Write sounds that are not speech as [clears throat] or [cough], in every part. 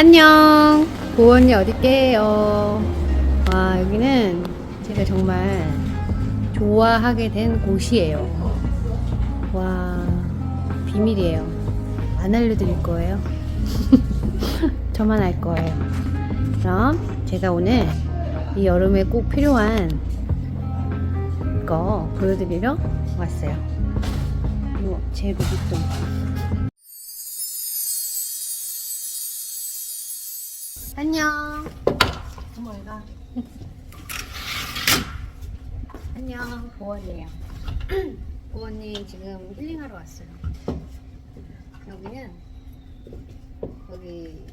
안녕. 보원이 어딜게요? 와, 여기는 제가 정말 좋아하게 된 곳이에요. 와, 비밀이에요. 안 알려드릴 거예요. [laughs] 저만 알 거예요. 그럼 제가 오늘 이 여름에 꼭 필요한 거 보여드리러 왔어요. 이거 제 루비통. 안녕. 어머 얘가. [laughs] 안녕 보원이에요. [clears throat] 보원님 지금 힐링하러 왔어요. 여기는 여기에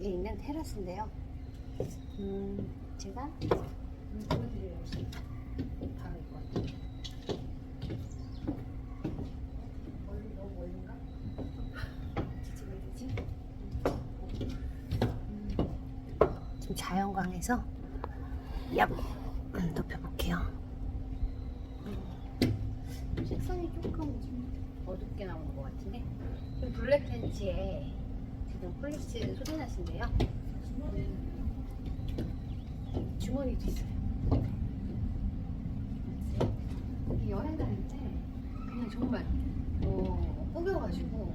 있는 테라스인데요. 음 제가 음, 보여드리려고. 바로 이거. 멀리 너무 멀린가? 지금 어디지? 지금 자연광에서 얍 음, 높여볼게요. 음, 색상이 조금 좀 어둡게 나오는 것 같은데 블랙 팬츠에 지금 폴리스 소리나신데요. 음, 주머니도 있어요. 이 여행 다닐 때 그냥 정말 어, 꾸겨가지고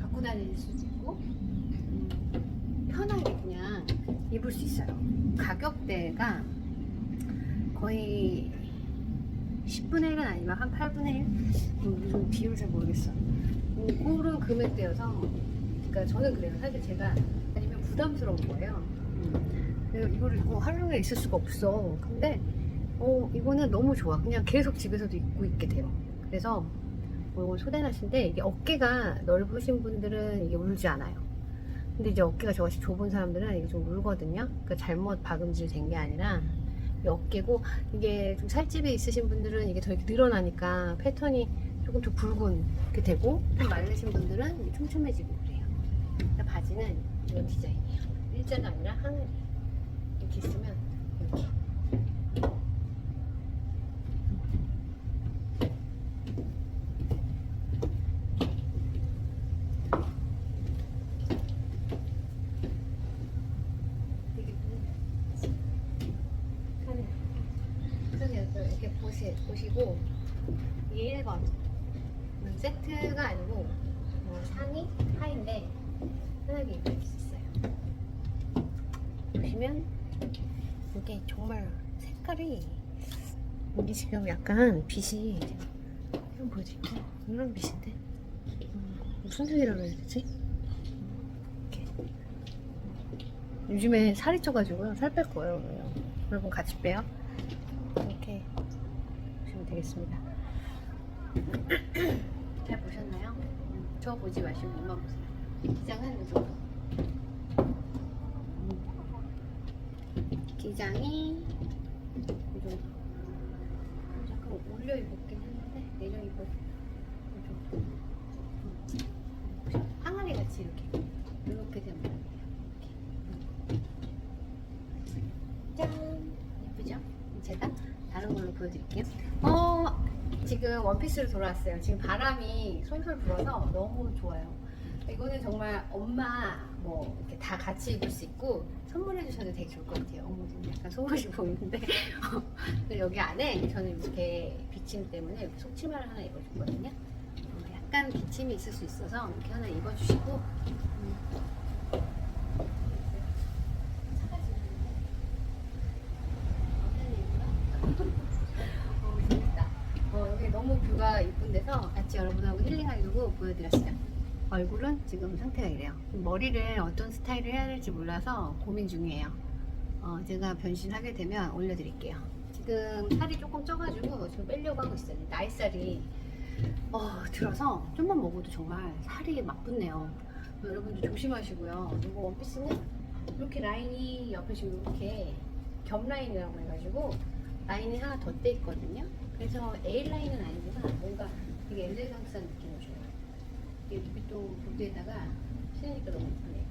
갖고 다닐 수도 있고 음, 편하게 입을 수 있어요. 가격대가 거의 10분의 1은 아니면 한 8분의 1? 음, 좀 비율 잘 모르겠어. 음, 그런 금액대여서, 그러니까 저는 그래요. 사실 제가 아니면 부담스러운 거예요. 음, 이거를 입고 하루에 있을 수가 없어. 근데 어, 이거는 너무 좋아. 그냥 계속 집에서도 입고 있게 돼요. 그래서 뭐 이건 소대나신데 이게 어깨가 넓으신 분들은 이게 울지 않아요. 근데 이제 어깨가 저같이 좁은 사람들은 이게 좀 울거든요. 그러니까 잘못 박음질 된 게 아니라 이 어깨고 이게 좀 살집이 있으신 분들은 이게 더 이렇게 늘어나니까 패턴이 조금 더 굵은 게 되고 좀 마르신 분들은 촘촘해지고 그래요. 그러니까 바지는 이런 디자인이에요. 일자가 아니라 하늘이 이렇게 있으면 이렇게 하늘 그래서 이렇게 보시고 이게 1번 음, 세트가 아니고 뭐 상의, 하의인데 편하게 입을 수 있어요 보시면 이게 정말 색깔이 이게 지금 약간 빛이 한번 보여드릴게요 이런 빛인데 음, 무슨 색이라고 해야 되지? 이렇게 요즘에 살이 쪄가지고요. 살 뺄 거예요. 여러분 같이 빼요. 이렇게 보시면 되겠습니다. [coughs] 잘 보셨나요? 음, 저 보지 마시고 이만 보세요. 이 정도. 음. 기장이 이 정도. 잠깐 올려 입었긴 했는데 내려 정도. 음. 항아리 같이 이렇게 이렇게 되면 돼요. 짠! 예쁘죠? 제가 다른 걸로 보여드릴게요. 어, 지금 원피스로 돌아왔어요. 지금 바람이 솔솔 불어서 너무 좋아요. 이거는 정말 엄마 뭐 이렇게 다 같이 입을 수 있고 선물해 주셔도 되게 좋을 것 같아요. 어머, 지금 약간 속옷이 보이는데. [laughs] 여기 안에 저는 이렇게 비침 때문에 속치마를 하나 입어줬거든요. 어, 약간 기침이 있을 수 있어서 이렇게 하나 입어주시고 음. 어, 재밌다. 어, 여기 너무 뷰가 이쁜 데서 같이 힐링하려고 보여드렸어요. 얼굴은 지금 상태가 이래요. 머리를 어떤 스타일을 해야 될지 몰라서 고민 중이에요. 어, 제가 변신하게 되면 올려드릴게요. 지금 살이 조금 쪄가지고 지금 빼려고 하고 있어요. 나이살이 어, 들어서 좀만 먹어도 정말 살이 막 붙네요. 여러분들 조심하시고요. 이거 원피스는 이렇게 라인이 옆에 지금 이렇게 겹 라인이라고 해가지고 라인이 하나 더 떼 있거든요. 그래서 A 라인은 아니지만 뭔가 되게 엘레강스한 느낌을 줘요. 이게 루비통 보드에다가 신으니까 너무 예쁘네요.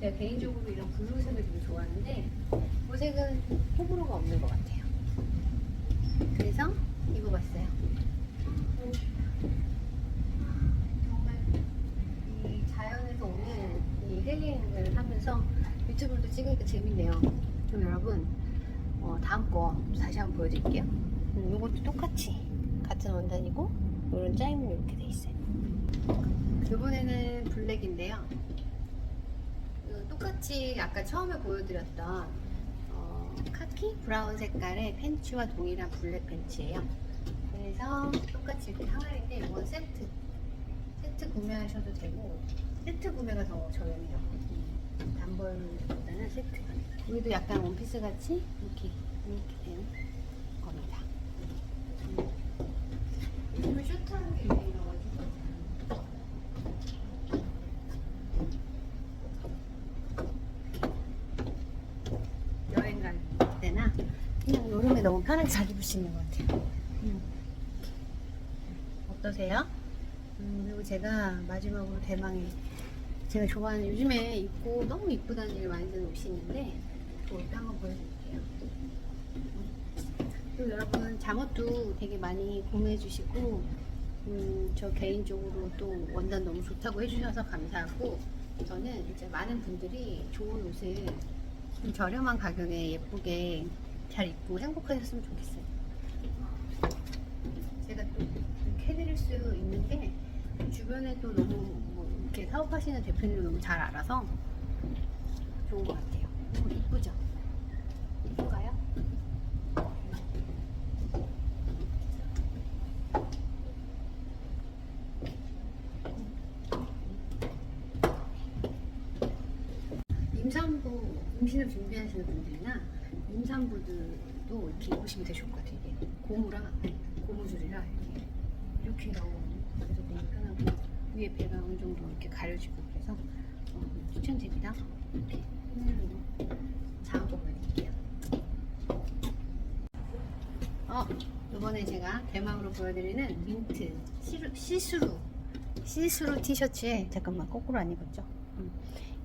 제가 개인적으로 이런 블루색을 되게 좋아하는데 보색은 호불호가 없는 것 같아요. 그래서 입어봤어요. 정말 이 자연에서 오는 이 힐링을 하면서 유튜브도 찍으니까 재밌네요. 그럼 여러분 어, 다음 거 다시 한번 보여드릴게요. 음, 이것도 똑같이 같은 원단이고 이런 짜임은 이렇게 돼 있어요. 이번에는 블랙인데요. 똑같이 아까 처음에 보여드렸던 어, 카키 브라운 색깔의 팬츠와 동일한 블랙 팬츠예요. 그래서 똑같이 이렇게 항아리인데 이건 세트. 세트 구매하셔도 되고 세트 구매가 더 저렴해요. 음, 단벌보다는 세트. 여기도 약간 원피스 같이 이렇게 된 겁니다. 음. 요즘은 쇼트하는 게 유행이라가지고 여행 갈 때나 그냥 여름에 너무 편하게 잘 입을 수 있는 것 같아요. 음. 어떠세요? 음, 그리고 제가 마지막으로 대망의 제가 좋아하는 요즘에 입고 너무 이쁘다는 얘기를 많이 듣는 옷이 있는데 그 옷도 한번 보여드릴게요. 그리고 여러분 잠옷도 되게 많이 구매해 주시고 음, 저 개인적으로 또 원단 너무 좋다고 해주셔서 감사하고 저는 이제 많은 분들이 좋은 옷을 좀 저렴한 가격에 예쁘게 잘 입고 행복하셨으면 좋겠어요. 제가 또 해드릴 수 있는 게 주변에 또 너무 뭐 이렇게 사업하시는 대표님을 너무 잘 알아서 좋은 것 같아요. 어, 이쁘죠? 이쁜가요? 임산부 임신을 준비하시는 분들이나 임산부들도 이렇게 입으시면 좋을 것 같아요. 이게 고무라 고무줄이라 이렇게 이렇게 나오거든요. 그래서 되게 편하고 위에 배가 어느 정도 이렇게 가려지고 그래서 어, 추천드립니다. 이렇게 다음 거 보여드릴게요. 어 이번에 제가 대망으로 보여드리는 민트 시루, 시스루 시스루 티셔츠에 잠깐만 거꾸로 안 입었죠? 음.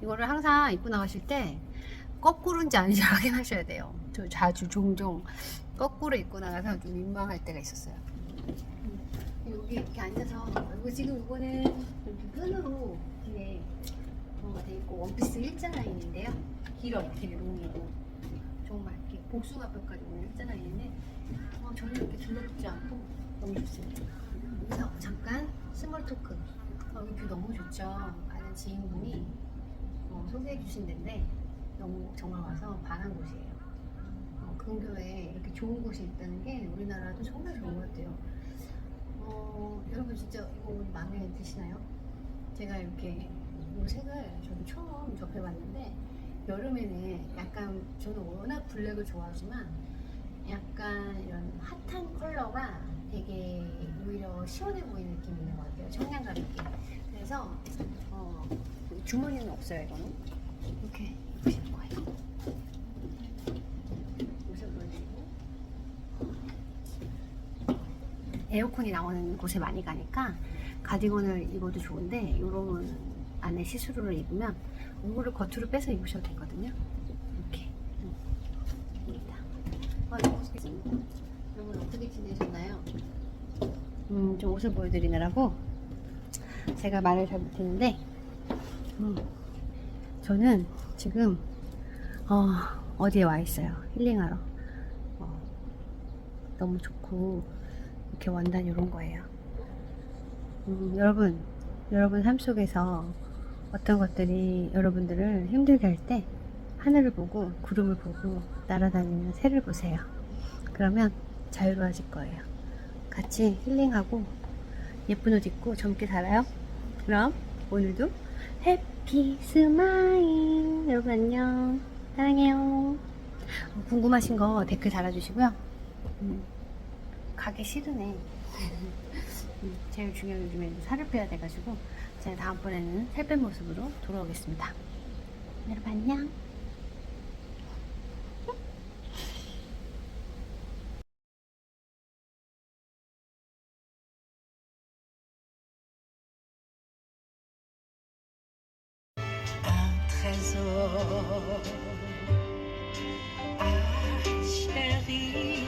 이거를 항상 입고 나가실 때 거꾸로인지 아닌지 [laughs] 확인하셔야 돼요. 저 자주 종종 거꾸로 입고 나가서 좀 민망할 때가 있었어요. 음, 여기 이렇게 앉아서 이거 지금 이거는 이렇게 끈으로 뒤에 뭐가 돼 있고 원피스 일자 라인인데요. 길어요. 되게 롱이고 정말 이렇게 복숭아뼈까지 오는 일자 라인인데 어, 전혀 이렇게 들러붙지 않고 너무 좋습니다. 여기서 잠깐 스몰 토크. 어, 여기 뷰 너무 좋죠. 아는 지인분이 어, 소개해 주신 데인데 너무 정말 와서 반한 곳이에요. 어, 근교에 이렇게 좋은 곳이 있다는 게 우리나라도 정말 좋은 것 같아요. 어, 여러분 진짜 이거 옷 마음에 드시나요? 제가 이렇게 이 색을 저도 처음 접해봤는데 여름에는 약간 저는 워낙 블랙을 좋아하지만 약간 이런 핫한 컬러가 되게 오히려 시원해 보이는 느낌이 있는 것 같아요. 청량감 있게. 그래서 어, 주머니는 없어요 이거는. 이렇게 입으실 거예요. 에어컨이 나오는 곳에 많이 가니까 가디건을 입어도 좋은데 이런 안에 시스루를 입으면 이거를 겉으로 빼서 입으셔도 되거든요. 이렇게. 음. 입니다. 아. 여러분 어떻게 지내셨나요? 음, 좀 옷을 보여드리느라고 제가 말을 잘 못했는데 음, 저는 지금 어, 어디에 와 있어요. 힐링하러. 어, 너무 좋고 이렇게 원단 이런 거예요. 음, 여러분, 여러분 삶 속에서 어떤 것들이 여러분들을 힘들게 할 때 하늘을 보고 구름을 보고 날아다니는 새를 보세요. 그러면 자유로워질 거예요. 같이 힐링하고 예쁜 옷 입고 젊게 살아요. 그럼 오늘도 해피 스마일. 여러분 안녕. 사랑해요. 어, 궁금하신 거 댓글 달아주시고요. 음, 가기 싫으네. 음, 제일 중요한 요즘에 살을 빼야 돼가지고 제가 다음번에는 살 뺀 모습으로 돌아오겠습니다. 여러분 안녕 trésor. Ah, chérie,